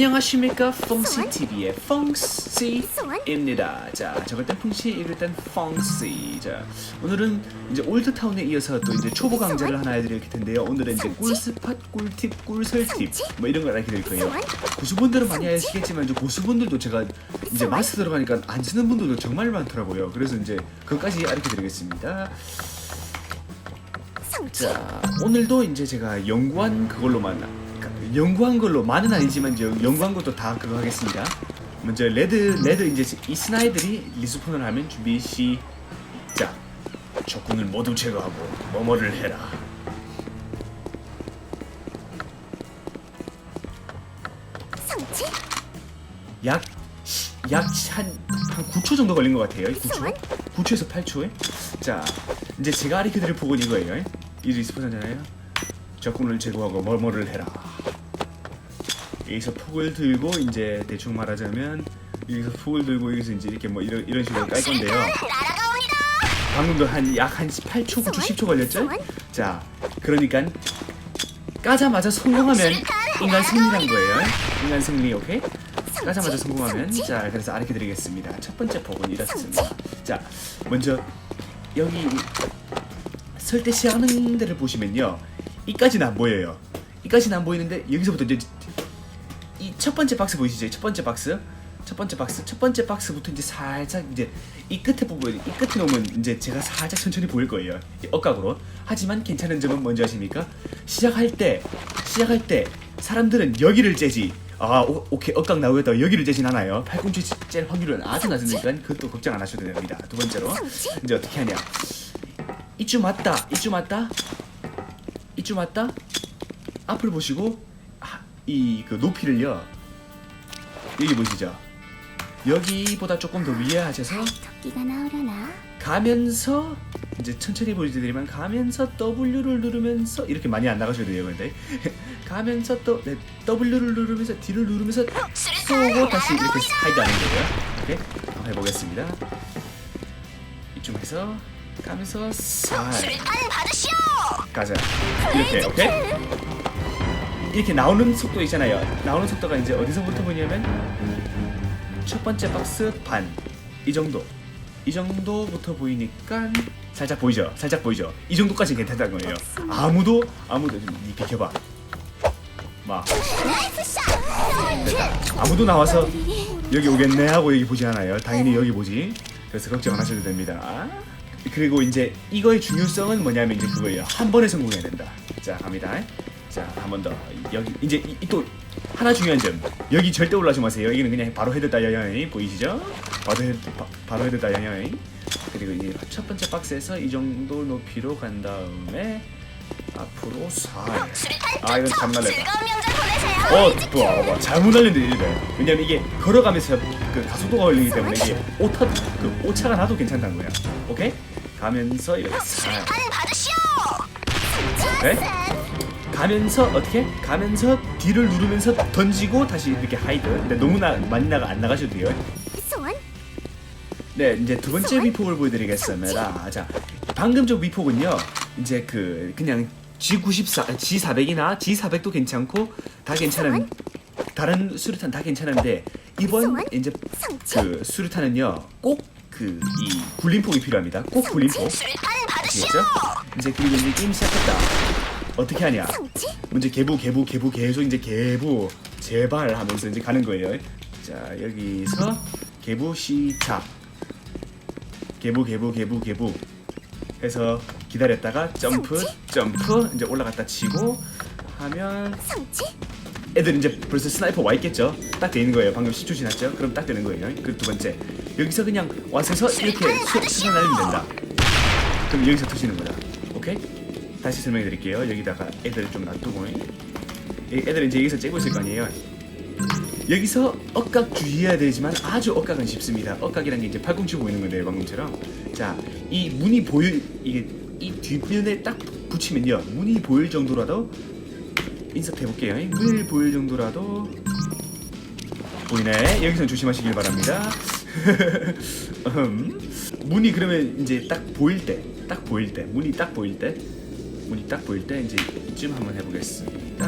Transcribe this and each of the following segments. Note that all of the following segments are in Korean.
안녕하십니까 펑시 TV의 펑시입니다. 자, 저걸 땐 펑시 이럴 땐 펑시. 자, 오늘은 이제 올드 타운에 이어서 또 이제 초보 강좌를 하나 해드릴 텐데요. 오늘은 이제 꿀 스팟, 꿀팁, 꿀설팁 뭐 이런 걸 알려드릴 거예요. 고수분들은 많이 아시겠지만 이제 고수분들도 제가 이제 마스 들어가니까 안 쓰는 분들도 정말 많더라고요. 그래서 이제 그것까지 알려드리겠습니다. 자 오늘도 이제 제가 연구한 그걸로만 연구한 걸로 많은 아니지만 이제 연구한 것도 다 그거 하겠습니다. 먼저 레드 레드 이제 이 스나이들이 리스폰을 하면 준비 시작. 적군을 모두 제거하고 뭐뭐를 해라. 성치? 약약한 한 9초 정도 걸린 것 같아요. 9초 9초에서 8초에. 자 이제 제가 알려드릴 복은 이거예요. 이 리스폰 하잖아요. 적군을 제거하고 뭐뭐를 해라. 여기서 폭을 들고 이제 대충 말하자면 여기서 폭을 들고 여기서 이제 이렇게 뭐 이런 이런 식으로 깔 건데요. 방금도 한 약한 8초, 9초, 10초 걸렸죠? 자, 그러니까 까자마자 성공하면 인간 승리란 거예요. 인간 승리, 오케이? 까자마자 성공하면 자, 그래서 알려 드리겠습니다. 첫 번째 폭은 이렇습니다. 자, 먼저 여기 설때 시작하는 데를 보시면요. 이까지는 안 보여요. 이까지는 안 보이는데 여기서부터 이제 이 첫 번째 박스 보이시죠? 첫 번째 박스. 첫 번째 박스. 첫 번째 박스부터 이제 살짝 이제 이 끝에 부분, 이 끝에 놓으면 이제 제가 살짝 천천히 보일 거예요. 이 억각으로. 하지만 괜찮은 점은 뭔지 아십니까? 시작할 때, 시작할 때 사람들은 여기를 째지. 아, 오, 오케이 억각 나오겠다. 여기를 째진 않아요. 팔꿈치 찔 확률은 아주 낮으니까 그것도 걱정 안 하셔도 됩니다. 두 번째로 이제 어떻게 하냐? 이쯤 왔다. 이쯤 왔다. 이쯤 왔다. 앞을 보시고 이 그 높이를요. 여기 보시죠. 여기보다 조금 더 위에 하셔서 토끼가 나오려나? 가면서 이제 천천히 보여드리면 가면서 W를 누르면서 이렇게 많이 안 나가셔도 돼요 근데. 가면서 또 네, W를 누르면서 D를 누르면서 쏘고 다시 이렇게 하이드하는 거예요. 오케이. 한번 해보겠습니다. 이쯤 해서 가면서 살. 수류탄 받으시오. 가자. 이렇게 오케이 이렇게 나오는 속도 있잖아요 나오는 속도가 이제 어디서부터 보냐면 첫 번째 박스 반 이 정도 이 정도부터 보이니까 살짝 보이죠 살짝 보이죠 이 정도까지 괜찮다는 거예요 아무도 아무도 좀니 비켜봐 막. 아무도 나와서 여기 오겠네 하고 여기 보지 않아요. 당연히 여기 보지. 그래서 걱정 안 하셔도 됩니다. 그리고 이제 이거의 중요성은 뭐냐면 이제 그거예요. 한 번에 성공해야 된다. 자 갑니다. 자 한 번 더 여기 이제 이, 이또 하나 중요한 점 여기 절대 올라오지 마세요. 여기는 그냥 바로 헤드 다이어이 보이시죠? 바로 헤드 바, 바로 헤드 다이어이 그리고 이제 첫 번째 박스에서 이 정도 높이로 간 다음에 앞으로 살. 수류탄 아 이건 투척. 장난이다. 즐거운 명절 보내세요. 어, 좋아, 봐봐. 잘못 알렸는데 이래. 왜냐면 이게 걸어가면서 그 가속도가 걸리기 때문에 이게 오타, 그 오차가 나도 괜찮다는 거야. 오케이? 가면서 이렇게 살. 받으시오. 네? 가면서 어떻게? 가면서 뒤를 누르면서 던지고 다시 이렇게 하이드. 근데 너무나 많이 나가 안 나가셔도 돼요. 소원? 네, 이제 두 번째 위폭을 보여드리겠습니다. 자, 방금 저 위폭은요, 이제 그 그냥 G94, G400이나 G400도 괜찮고 다 괜찮은 다른 수류탄 다 괜찮은데 이번 이제 그 수류탄은요, 꼭 그 이 굴림폭이 필요합니다. 꼭 굴림폭. 아시겠죠? 이제 그리고 이제 게임 시작했다. 어떻게 하냐? 먼저 개부 개부 개부 계속 이제 개부 제발 하면서 이제 가는 거예요. 자 여기서 개부 시작. 개부 개부 개부 개부 해서 기다렸다가 점프 점프 이제 올라갔다 치고 하면? 애들 이제 벌써 스나이퍼 와 있겠죠? 딱 되는 거예요. 방금 10초 지났죠? 그럼 딱 되는 거예요. 그두 번째 여기서 그냥 와서서 이렇게 수, 수선 날리면 된다. 그럼 여기서 터지는 거다. 오케이? 다시 설명해 드릴게요. 여기다가 애들 좀 놔두고 이 애들 이제 여기서 째고 있을 거 아니에요. 여기서 억각 주의해야 되지만 아주 억각은 쉽습니다. 억각이라는 게 이제 팔꿈치 보이는 건데요, 방금처럼. 자, 이 문이 보일 이게 이 뒷면에 딱 붙이면요, 문이 보일 정도라도 인서트 해볼게요. 문이 보일 정도라도 보이네. 여기서 조심하시길 바랍니다. 음, 문이 그러면 이제 딱 보일 때, 딱 보일 때, 문이 딱 보일 때, 문이 딱 보일 때 이제 이쯤 한번 해보겠습니다.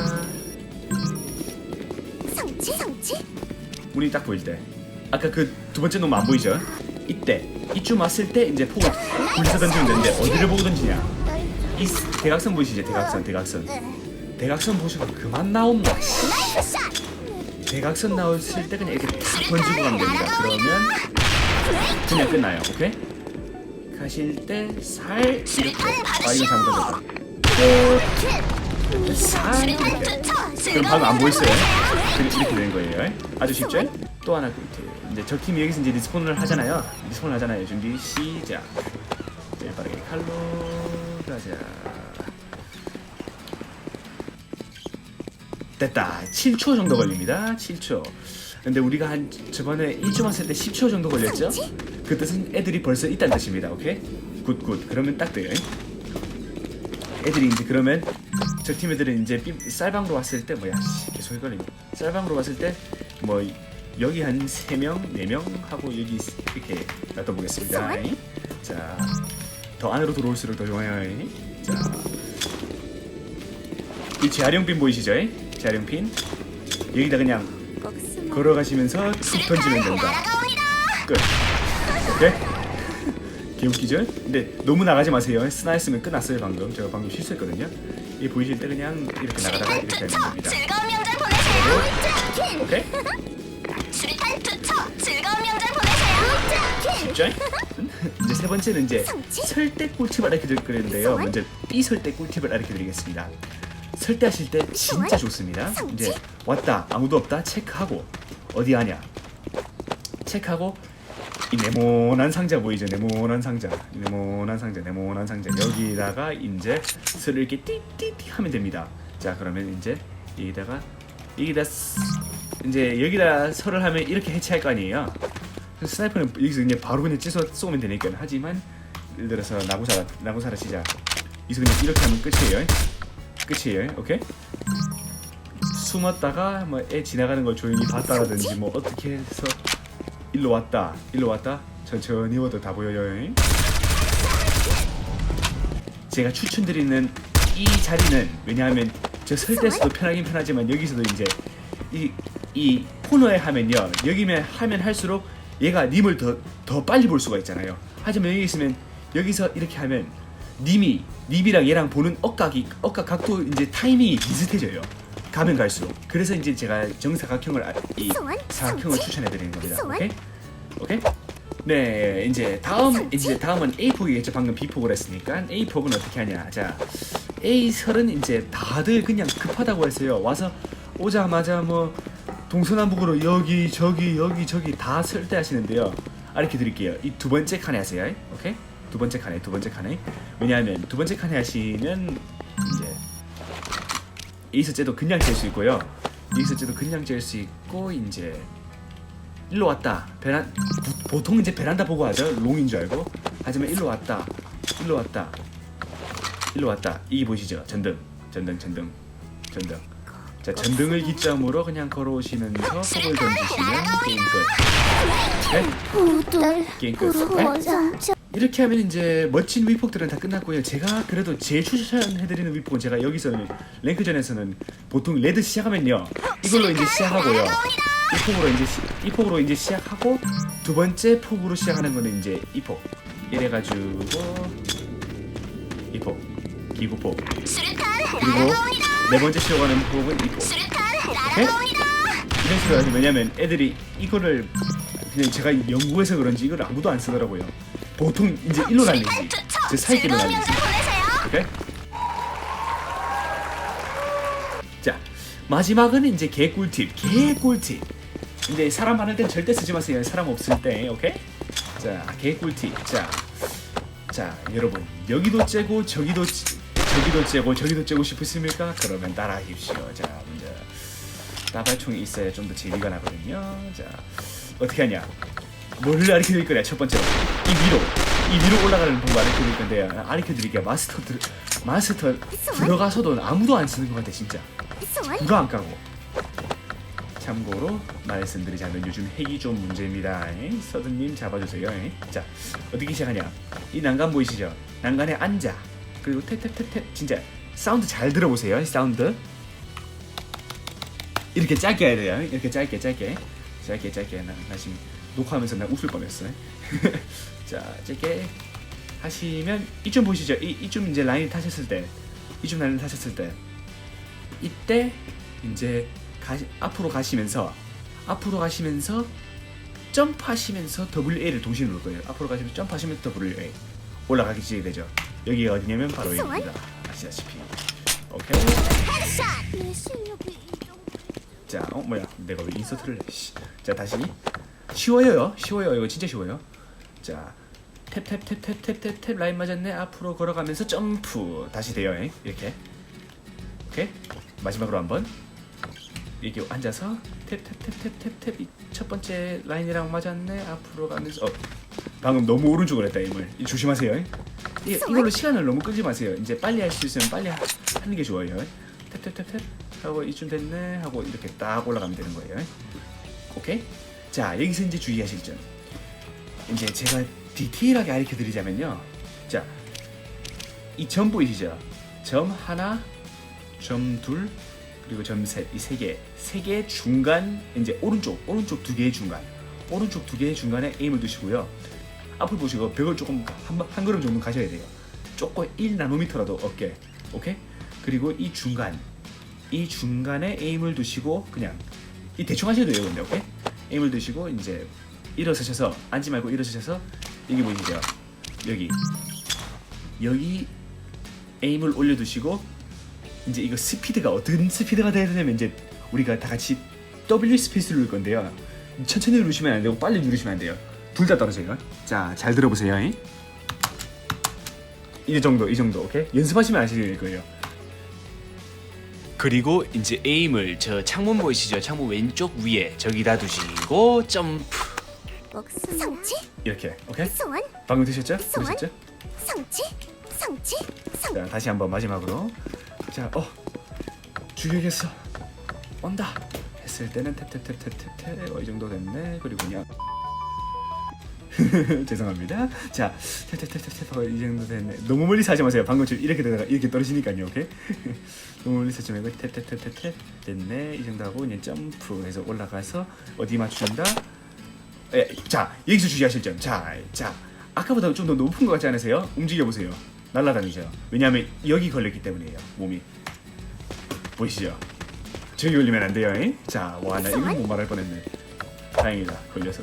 성치? 성치? 성취? 문이 딱 보일 때 아까 그 두 번째 놈 안 보이죠? 이때 이쯤 왔을 때 이제 폭을 굴려서 던지면 되는데 어디를 보고 던지냐 이 스- 대각선 보이시죠 대각선 대각선 대각선 보시고 그만 샷! 대각선 나왔을 때 그냥 이렇게 탁 던지고 가면 됩니다 그러면 그냥 끝나요 오케이? 가실 때 살 이렇게 아 이거 잘못 던졌다 살 이렇게 그럼 방금 안 보였어요? 이렇게 이렇게 되는 거예요. 아주 쉽죠? 또 하나 꿀팁. 이제 적 팀이 여기서 이제 리스폰을 하잖아요. 리스폰을 하잖아요. 준비 시작. 제일 빠르게 칼로 가자. 됐다. 7초 정도 걸립니다. 7초. 근데 우리가 한 저번에 1초 왔을 때 10초 정도 걸렸죠? 그 뜻은 애들이 벌써 있다는 뜻입니다. 오케이? 굿굿. 그러면 딱 돼요. 애들이 이제 그러면 저 팀 애들은 이제 삐- 쌀방으로 왔을 때 뭐야? 씨, 계속 헷갈리네 쌀방으로 왔을 때 뭐 여기 한 3명, 4명 하고 여기 이렇게 놔둬보겠습니다. 자더 안으로 들어올수록 더 좋아요. 자이 재활용핀 보이시죠? 재활용핀. 여기다 그냥 걸어가시면서 툭 던지면 된다. 끝 오케이? 개웃기죠? 근데 너무 나가지 마세요. 스나였으면 끝났어요 방금. 제가 방금 실수했거든요. 이 보이실 때 그냥 이렇게 나가다가 이렇게 하면 됩니다. 즐거운 명절 보내세요. 오케이? 수류탄 투척! 즐거운 명절 보내세요. 쉽죠? 이제 세 번째는 이제 설대 꿀팁을 알려드릴 거는데요. 먼저 이 설대 꿀팁을 알려드리겠습니다. 설대하실 때 진짜 좋습니다. 이제 왔다 아무도 없다 체크하고 어디 하냐 체크하고 이 네모난 상자 보이죠? 네모난 상자, 네모난 상자, 네모난 상자. 여기다가 이제 슬을 이렇게 띠띠띠 하면 됩니다. 자 그러면 이제 여기다가 여기다 스- 이제 여기다 설을 하면 이렇게 해체할 거 아니에요? 스나이퍼는 여기서 그냥 바로 그냥 찢어 쏘면 되니까 하지만 예를 들어서 나고사라 나고사라 시작. 여기서 그냥 이렇게 하면 끝이에요. 끝이에요. 오케이? 숨었다가 뭐애 지나가는 걸 조용히 봤다라든지 뭐 어떻게 해서 일로 왔다. 일로 왔다. 천천히 와도 다 보여요 제가 추천드리는 이 자리는 왜냐하면 저 설 때서도 편하긴 편하지만 여기서도 이제 이, 이 코너에 하면요. 여기면 하면 할수록 얘가 님을 더, 더 빨리 볼 수가 있잖아요. 하지만 여기 있으면 여기서 이렇게 하면 님이 님이랑 얘랑 보는 억각이 억각 각도 이제 타이밍이 비슷해져요 가면 갈수록. 그래서 이제 제가 정사각형을 아- 이 사각형을 추천해 드리는 겁니다. 오케이? 오케이? 네 이제 다음 이제 다음은 A 폭이겠죠. 방금 B 폭을 했으니까. A 폭은 어떻게 하냐. 자 A 설은 이제 다들 그냥 급하다고 했어요. 와서 오자마자 뭐 동서남북으로 여기 저기 여기 저기 다 설대하시는데요. 알려 드릴게요. 이 두 번째 칸에 하세요. 오케이? 두 번째 칸에 두 번째 칸에. 왜냐하면 두 번째 칸에 하시면 이제 이서째도 그냥 잴 수 있고요. 이서째도 그냥 잴 수 있고 이제 일로 왔다. 베란 부- 보통 이제 베란다 보고 하죠. 롱인 줄 알고. 하지만 일로 왔다. 일로 왔다. 일로 왔다. 이게 보이시죠? 전등. 전등 전등. 전등 자 전등을 기점으로 그냥 걸어오시면서 폭을 던지시면 게임 끝 네? 게임 끝 네? 이렇게 하면 이제 멋진 위폭들은 다 끝났고요. 제가 그래도 제일 추천해드리는 위폭은 제가 여기서는 랭크전에서는 보통 레드 시작하면요 이걸로 이제 시작하고요. 이 폭으로 이제 시, 이 폭으로 이제 시작하고 두 번째 폭으로 시작하는 거는 이제 이 폭. 이래가지고 이 폭, 기구폭. 그리고 네 번째 시작하는 폭은 이 폭. 수류탄 오케이? 이런 식으로 하죠. 왜냐면 애들이 이거를 그냥 제가 연구해서 그런지 이걸 아무도 안 쓰더라고요. 보통 이제 일로 날리지, 제 즐거운 날리지. 오케이? 자 마지막은 이제 개꿀팁, 개꿀팁. 근데 사람 많을 땐 절대 쓰지 마세요. 사람 없을 때, 오케이? 자 개꿀팁. 자, 자 여러분 여기도 째고 저기도 찌- 저기도 째고 저기도 째고 싶으십니까? 그러면 따라하십시오. 자 먼저 따발총이 있어야 좀 더 재미가 나거든요. 자 어떻게 하냐? 뭘 가르쳐 드릴 거냐? 첫 번째로 이 위로 이 위로 올라가는 방법 가르쳐 드릴 건데요. 가르쳐 드릴게요. 마스터 들 마스터 들어가서도 아무도 안 쓰는 것 같아 진짜. 불도 안 까고. 참고로 말씀드리자면 요즘 핵이 좀 문제입니다. 서든님 잡아주세요. 자 어떻게 시작하냐? 이 난간 보이시죠? 난간에 앉아. 그리고 탭탭탭탭 진짜 사운드 잘 들어보세요. 이 사운드. 이렇게 짧게 해야 돼요. 이렇게 짧게 짧게 짧게 짧게 나, 나 지금 녹화하면서 나 웃을 뻔했어요. 자 짧게 하시면 이쯤 보시죠. 이 이쯤 이제 라인 타셨을 때 이쯤 라인 타셨을 때 이때 이제 가시, 앞으로 가시면서 앞으로 가시면서 점프하시면서 WA를 동시에 누를 거예요. 앞으로 가시면 점프하시면 WA 올라가기 시작이 되죠. 여기가 어디냐면 바로 여기입니다. 아시다시피. 오케이. 자, 어 뭐야? 내가 왜 인서트를 해? 씨. 자, 다시 쉬워요. 쉬워요. 이거 진짜 쉬워요. 자, 탭 탭 탭 탭 탭 탭 탭 라인 맞았네. 앞으로 걸어가면서 점프. 다시 돼요. 잉? 이렇게. 오케이. 마지막으로 한번. 이렇게 앉아서 탭 탭 탭 탭 탭 탭 첫 번째 라인이랑 맞았네. 앞으로 가면서 어. 방금 너무 오른쪽으로 했다 임을. 이 조심하세요. 잉? 이, 이걸로 시간을 너무 끌지 마세요. 이제 빨리 할 수 있으면 빨리 하, 하는 게 좋아요. 탭탭탭탭 하고 이쯤 됐네 하고 이렇게 딱 올라가면 되는 거예요. 오케이? 자 여기서 이제 주의하실 점. 이제 제가 디테일하게 가르쳐 드리자면요. 자, 이 점 보이시죠? 점 하나, 점 둘, 그리고 점 셋, 이 세 개, 세 개 중간 이제 오른쪽, 오른쪽 두 개의 중간, 오른쪽 두 개의 중간에 에임을 두시고요. 앞을 보시고 벽을 조금 한, 번- 한 걸음 정도 가셔야 돼요. 조금 1 나노미터라도 어깨, 오케이? 그리고 이 중간, 이 중간에 에임을 두시고 그냥 이 대충 하셔도 돼요, 근데 오케이? 에임을 두시고 이제 일어서셔서 앉지 말고 일어서셔서 여기 보이시죠? 여기 여기 에임을 올려 두시고 이제 이거 스피드가 어떤 스피드가 돼야 되냐면 이제 우리가 다 같이 W 스페이스를 누를 건데요. 천천히 누르시면 안 되고 빨리 누르시면 안 돼요. 둘 다 떨어져요. 자, 잘 들어보세요. 잉? 이 정도, 이 정도, 오케이? 연습하시면 아실 거예요. 그리고 이제 에임을 저 창문 보이시죠? 창문 왼쪽 위에 저기다 두시고 점프 목숨 성취. 이렇게, 오케이? 소원. 방금 드셨죠? 소원. 들으셨죠? 성취. 성취. 성. 자 다시 한번 마지막으로 자 어 죽여겠어 온다 했을 때는 탭탭탭탭탭탭 어, 이 정도 됐네 그리고 그냥 죄송합니다 자 탭탭탭탭탭 어, 이 정도 됐네 너무 멀리 사지 마세요 방금 지금 이렇게 되다가 이렇게 떨어지니까요 오케이 너무 멀리 사지 말고 탭탭탭탭탭 됐네 이 정도 하고 이제 점프해서 올라가서 어디 맞춘다 예, 자 여기서 주의하실 점. 자, 자 아까보다 좀 더 높은 것 같지 않으세요? 움직여 보세요. 날아다니죠. 왜냐하면 여기 걸렸기 때문이에요. 몸이 보이시죠? 저기 걸리면 안 돼요. 잉? 자, 와 나 이거 못 말할 뻔했네. 다행이다 걸려서.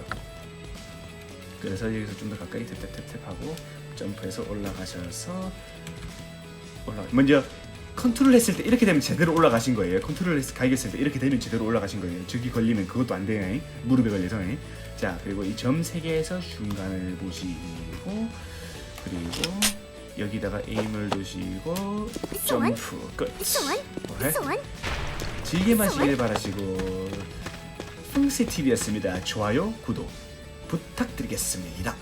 그래서 여기서 좀 더 가까이 탭탭탭탭 하고 점프해서 올라가셔서 올라. 먼저 컨트롤 했을 때 이렇게 되면 제대로 올라가신 거예요. 컨트롤 했을 가겠을 때 이렇게 되면 제대로 올라가신 거예요. 저기 걸리면 그것도 안. 잉? 무릎에 걸려서. 잉? 자 그리고 이 점 세 개에서 중간을 보시고 그리고 여기다가 에임을 두시고? 점프 끝. 오케이? 즐겨 마시길 바라시고 풍세 TV였습니다. 좋아요 구독 부탁드리겠습니다.